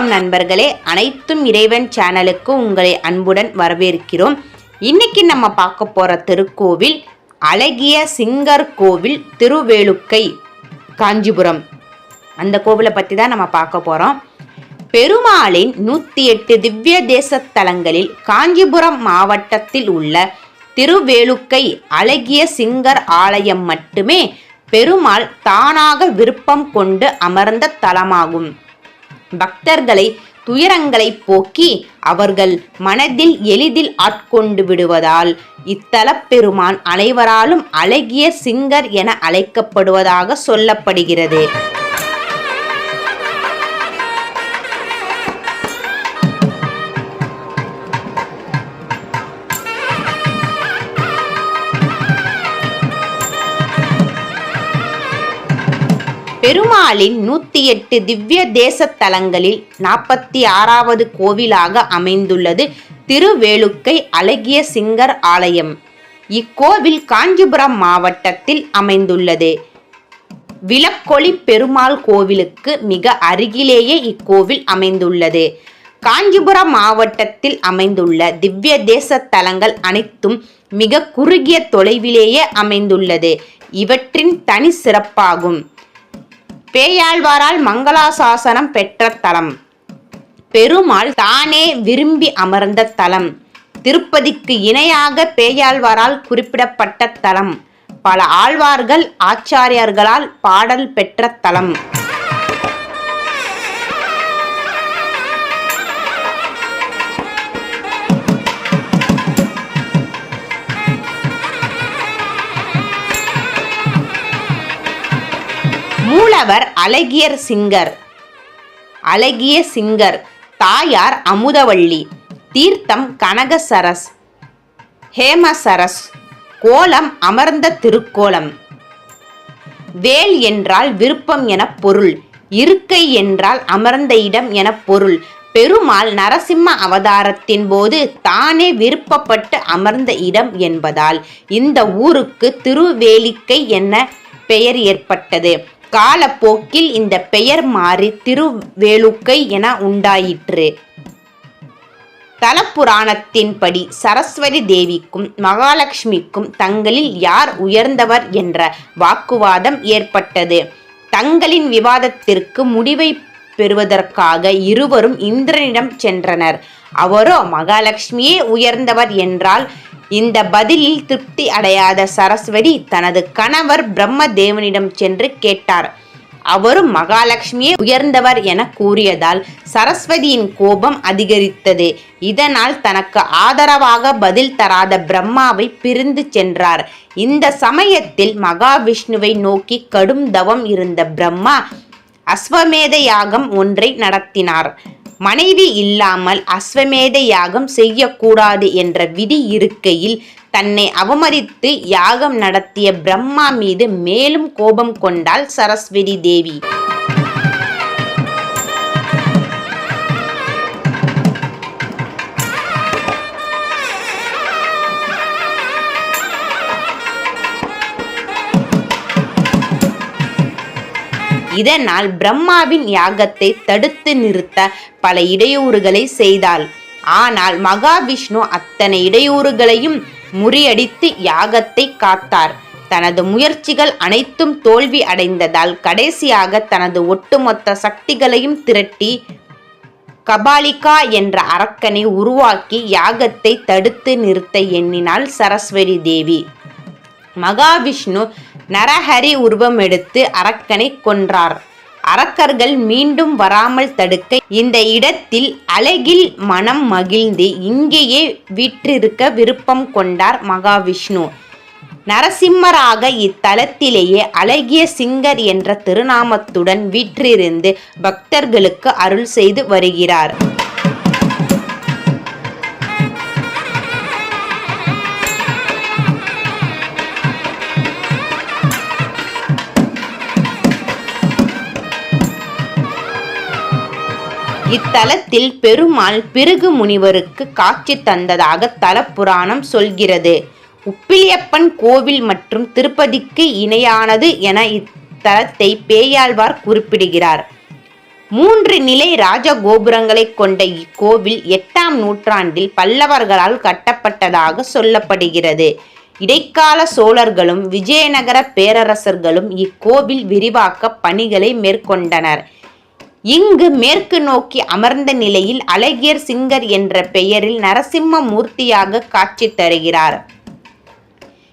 வணக்கம் நண்பர்களே. அனைத்தும் இறைவன் சேனலுக்கு உங்களை அன்புடன் வரவேற்கிறோம். இன்னைக்கு நம்ம பார்க்க போற திருக்கோவில் அழகிய சிங்கர் கோவில் திருவேலுக்கை காஞ்சிபுரம். அந்த கோவிலை பற்றி தான் நம்ம பார்க்க போகிறோம் பெருமாளின் நூற்றி எட்டு திவ்ய தேசத்தலங்களில் காஞ்சிபுரம் மாவட்டத்தில் உள்ள திருவேலுக்கை அழகிய சிங்கர் ஆலயம் மட்டுமே பெருமாள் தானாக விருப்பம் கொண்டு அமர்ந்த தலமாகும். பக்தர்களை துயரங்களை போக்கி அவர்கள் மனதில் எளிதில் ஆட்கொண்டு விடுவதால் இத்தலப் பெருமான் அனைவராலும் அழகிய சிங்கர் என அழைக்கப்படுவதாக சொல்லப்படுகிறது. பெருமாளின் நூற்றி எட்டு திவ்ய தேசத்தலங்களில் நாற்பத்தி ஆறாவது கோவிலாக அமைந்துள்ளது திருவேலுக்கை அழகிய சிங்கர் ஆலயம். இக்கோவில் காஞ்சிபுரம் மாவட்டத்தில் அமைந்துள்ளது. விளக்கொளி பெருமாள் கோவிலுக்கு மிக அருகிலேயே இக்கோவில் அமைந்துள்ளது. காஞ்சிபுரம் மாவட்டத்தில் அமைந்துள்ள திவ்ய தேச தலங்கள் அனைத்தும் மிக குறுகிய தொலைவிலேயே அமைந்துள்ளது. இவற்றின் தனி சிறப்பாகும். பேயாழ்வாரால் மங்களாசாசனம் பெற்ற தலம். பெருமாள் தானே விரும்பி அமர்ந்த தலம். திருப்பதிக்கு இணையாக பேயாழ்வாரால் குறிப்பிடப்பட்ட தலம். பல ஆழ்வார்கள் ஆச்சாரியர்களால் பாடல் பெற்ற தலம். கணவர் அழகியர் சிங்கர். அழகிய சிங்கர் தாயார் அமுதவள்ளி தீர்த்தம் கனகசரஸ் ஹேமசரஸ் கோலம் அமர்ந்த திருக்கோலம். வேல் என்றால் விருப்பம் என பொருள் இருக்கை என்றால் அமர்ந்த இடம் என பொருள். பெருமாள் நரசிம்ம அவதாரத்தின் போது தானே விருப்பப்பட்டு அமர்ந்த இடம் என்பதால் இந்த ஊருக்கு திருவேலிக்கை என்ன பெயர் ஏற்பட்டது. காலப்போக்கில் இந்த பெயர் மாறி திருவேலுக்கை என உண்டாயிற்று. தலப்புராணத்தின்படி சரஸ்வதி தேவிக்கும் மகாலட்சுமிக்கும் தங்களில் யார் உயர்ந்தவர் என்ற வாக்குவாதம் ஏற்பட்டது. தங்களின் விவாதத்திற்கு முடிவை பெறுவதற்காக இருவரும் இந்திரனிடம் சென்றனர். அவரோ மகாலட்சுமியே உயர்ந்தவர் என்றால் இந்த பதிலில் திருப்தி அடையாத சரஸ்வதி தனது கணவர் பிரம்மதேவனிடம் சென்று கேட்டார். அவரும் மகாலட்சுமியே உயர்ந்தவர் என கூறியதால் சரஸ்வதியின் கோபம் அதிகரித்தது. இதனால் தனக்கு ஆதரவாக பதில் தராத பிரம்மாவை பிரிந்து சென்றார். இந்த சமயத்தில் மகாவிஷ்ணுவை நோக்கி கடும் தவம் இருந்த பிரம்மா அஸ்வமேத யாகம் ஒன்றை நடத்தினார். மனைவி இல்லாமல் அஸ்வமேத யாகம் செய்யக்கூடாது என்ற விதி இருக்கையில் தன்னை அவமதித்து யாகம் நடத்திய பிரம்மா மீது மேலும் கோபம் கொண்டாள் சரஸ்வதி தேவி. இதனால் பிரம்மாவின் யாகத்தை தடுத்து நிறுத்த பல இடையூறுகளை செய்தாள். ஆனால் மகாவிஷ்ணு அத்தனை இடையூறுகளையும் முறியடித்து யாகத்தை காத்தார். தனது முயற்சிகள் அனைத்தும் தோல்வி அடைந்ததால் கடைசியாக தனது ஒட்டுமொத்த சக்திகளையும் திரட்டி கபாலிகா என்ற அரக்கனை உருவாக்கி யாகத்தை தடுத்து நிறுத்த எண்ணினாள் சரஸ்வதி தேவி. மகாவிஷ்ணு நரஹரி உருவம் எடுத்து அரக்கனை கொன்றார். அரக்கர்கள் மீண்டும் வராமல் தடுக்க இந்த இடத்தில் அழகில் மனம் மகிழ்ந்து இங்கேயே வீற்றிருக்க விருப்பம் கொண்டார் மகாவிஷ்ணு. நரசிம்மராக இத்தலத்திலேயே அழகிய சிங்கர் என்ற திருநாமத்துடன் வீற்றிருந்து பக்தர்களுக்கு அருள் செய்து வருகிறார். இத்தலத்தில் பெருமாள் பிருகு முனிவருக்கு காட்சி தந்ததாக தலப்புராணம் சொல்கிறது. உப்பிலியப்பன் கோவில் மற்றும் திருப்பதிக்கு இணையானது என இத்தலத்தை பேயாழ்வார் குறிப்பிடுகிறார். மூன்று நிலை ராஜகோபுரங்களை கொண்ட இக்கோவில் எட்டாம் நூற்றாண்டில் பல்லவர்களால் கட்டப்பட்டதாக சொல்லப்படுகிறது. இடைக்கால சோழர்களும் விஜயநகர பேரரசர்களும் இக்கோவில் விரிவாக்க பணிகளை மேற்கொண்டனர். இங்கு மேற்கு நோக்கி அமர்ந்த நிலையில் அழகியர் சிங்கர் என்ற பெயரில் நரசிம்ம மூர்த்தியாக காட்சி தருகிறார்.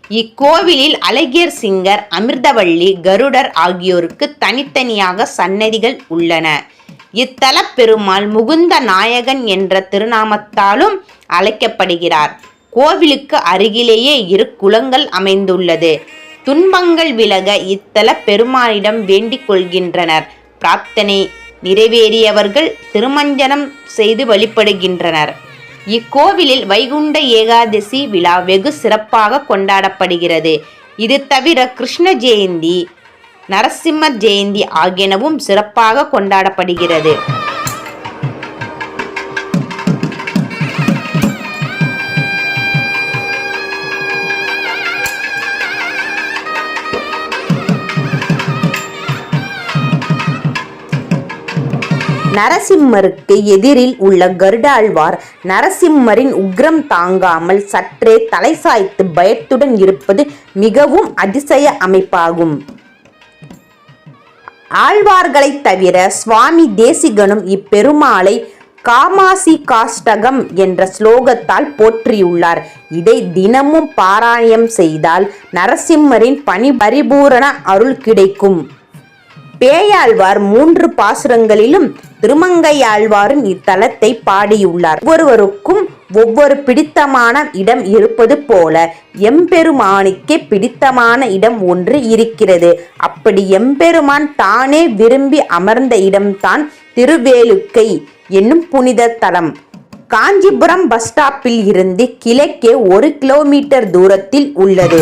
இக்கோவிலில் அழகியர் சிங்கர் அமிர்தவள்ளி கருடர் ஆகியோருக்கு தனித்தனியாக சன்னதிகள் உள்ளன. இத்தல பெருமாள் முகுந்த நாயகன் என்ற திருநாமத்தாலும் அழைக்கப்படுகிறார். கோவிலுக்கு அருகிலேயே இரு குளங்கள் அமைந்துள்ளது. துன்பங்கள் விலக இத்தல பெருமாளிடம் வேண்டிக் கொள்கின்றனர். பிரார்த்தனை நிறைவேறியவர்கள் திருமஞ்சனம் செய்து வழிபடுகின்றனர். இக்கோவிலில் வைகுண்ட ஏகாதசி விழா வெகு சிறப்பாக கொண்டாடப்படுகிறது. இது தவிர கிருஷ்ண ஜெயந்தி நரசிம்ம ஜெயந்தி ஆகியனவும் சிறப்பாக கொண்டாடப்படுகிறது. நரசிம்மருக்கு எதிரில் உள்ள கருடாழ்வார் நரசிம்மரின் உக்ரம் தாங்காமல் சற்றே தலை சாய்த்து பயத்துடன் இருப்பது மிகவும் அதிசய அமைப்பாகும். ஆழ்வார்களை தவிர சுவாமி தேசிகனும் இப்பெருமாளை காமாசி காஷ்டகம் என்ற ஸ்லோகத்தால் போற்றியுள்ளார். இதை தினமும் பாராயணம் செய்தால் நரசிம்மரின் பணி பரிபூரண அருள் கிடைக்கும். பேயாழ்வார் மூன்று பாசுரங்களிலும் திருமங்கையாழ்வாரும் இத்தலத்தை பாடியுள்ளார். ஒவ்வொருவருக்கும் ஒவ்வொரு பிடித்தமான இடம் இருப்பது போல எம்பெருமானுக்கே பிடித்தமான இடம் ஒன்று இருக்கிறது. அப்படி எம்பெருமான் தானே விரும்பி அமர்ந்த இடம்தான் திருவேலுக்கை என்னும் புனித தலம். காஞ்சிபுரம் பஸ் ஸ்டாப்பில் இருந்து கிழக்கே ஒரு கிலோமீட்டர் தூரத்தில் உள்ளது.